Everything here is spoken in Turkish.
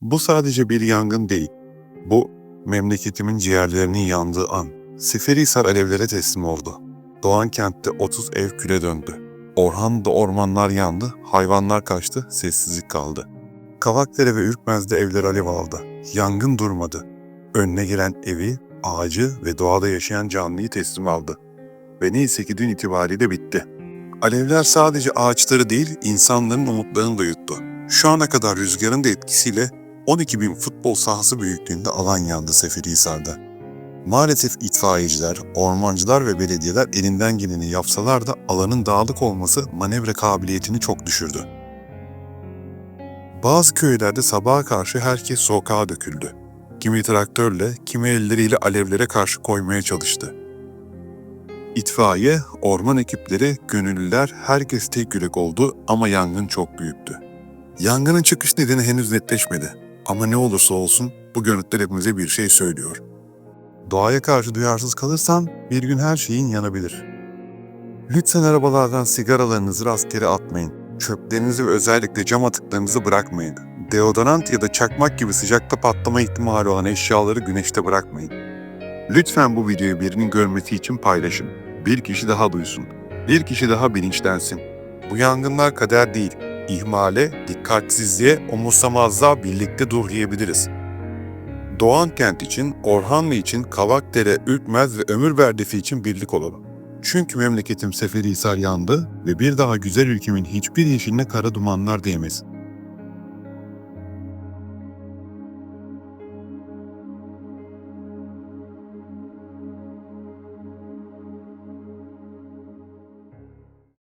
Bu sadece bir yangın değil. Bu memleketimin ciğerlerinin yandığı an. Seferihisar alevlere teslim oldu. Doğan kentte 30 ev küle döndü. Orhan'da ormanlar yandı, hayvanlar kaçtı, sessizlik kaldı. Kavakdere ve Ürkmez'de evler alev aldı. Yangın durmadı. Önüne gelen evi, ağacı ve doğada yaşayan canlıyı teslim aldı. Ve neyse ki dün itibariyle bitti. Alevler sadece ağaçları değil, insanların umutlarını da yuttu. Şu ana kadar rüzgarın da etkisiyle 12 bin futbol sahası büyüklüğünde alan yandı Seferihisar'da. Maalesef itfaiyeciler, ormancılar ve belediyeler elinden geleni yapsalar da alanın dağlık olması manevra kabiliyetini çok düşürdü. Bazı köylerde sabaha karşı herkes sokağa döküldü. Kimi traktörle, kimi elleriyle alevlere karşı koymaya çalıştı. İtfaiye, orman ekipleri, gönüllüler herkes tek yürek oldu ama yangın çok büyüktü. Yangının çıkış nedeni henüz netleşmedi. Ama ne olursa olsun bu görüntüler hepimize bir şey söylüyor. Doğaya karşı duyarsız kalırsan bir gün her şeyin yanabilir. Lütfen arabalardan sigaralarınızı rastgele atmayın. Çöplerinizi ve özellikle cam atıklarınızı bırakmayın. Deodorant ya da çakmak gibi sıcakta patlama ihtimali olan eşyaları güneşte bırakmayın. Lütfen bu videoyu birinin görmesi için paylaşın. Bir kişi daha duysun. Bir kişi daha bilinçlensin. Bu yangınlar kader değil. İhmale, dikkatsizliğe, umursamazlığa birlikte dur. Doğan kent için, Orhanlı için, Kavakdere, Ürkmez ve Ömürberdefi için birlik olalım. Çünkü memleketim Seferihisar yandı ve bir daha güzel ülkemin hiçbir yeşiline kara dumanlar değmez.